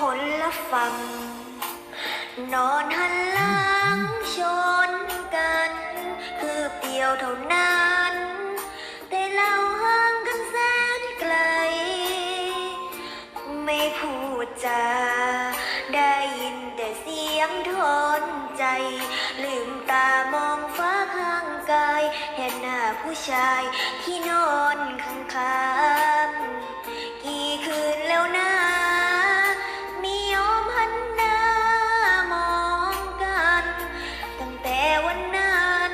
คนละฝั่ง นอนหันหลังชนกัน คือเดียวเท่านั้นแต่เราห่างกันแสนไกล ไม่พูดจาได้ยินแต่เสียงทนใจ ลืมตามองฟ้าข้างกาย เห็นหน้าผู้ชายที่นอนข้างๆ วันนั้น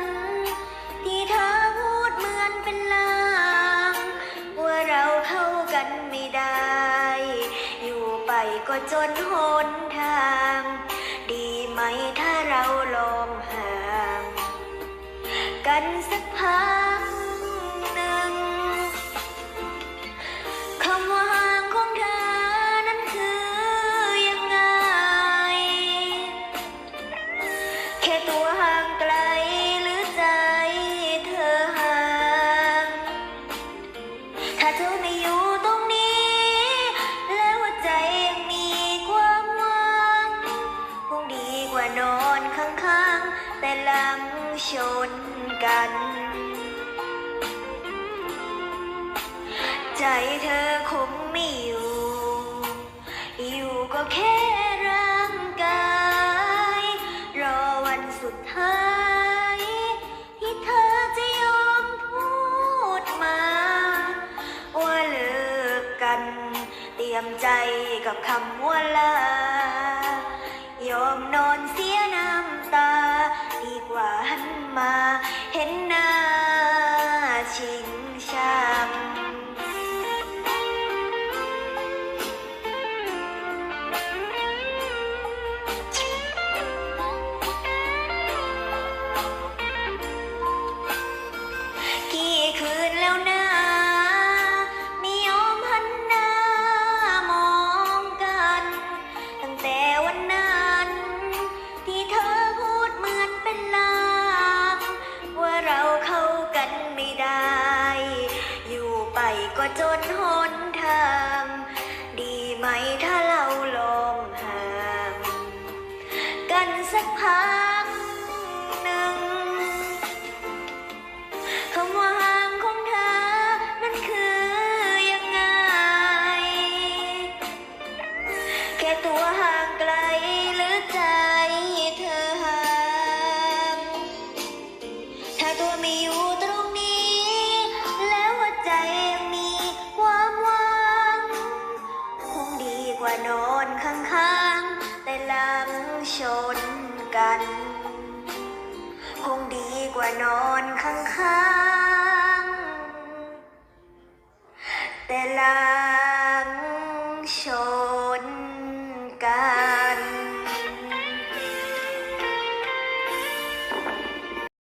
ที่เธอพูดเหมือนเป็นลาง ว่าเราเข้ากันไม่ได้ อยู่ไปก็จนหนทาง ดีไหมถ้าเราลองห่าง กันสักพักหนึ่งคำว่า แต่หลังชนกัน ใจเธอคงไม่อยู่ อยู่ก็แค่ร่างกาย รอวันสุดท้าย ที่เธอจะยอมพูดมา ว่าเลิกกัน เตรียมใจกับคำว่าลายอมนอนเสีย จนหนทาง ดีไหมถ้าเราลองห่างกันสักพักหนึ่งคำว่าห่างของเธอนั้นคือยังไง แค่ตัวห่างไกลหรือใจ ข้างๆ แต่หลังชนกัน คงดีกว่านอนข้างๆ แต่หลังชน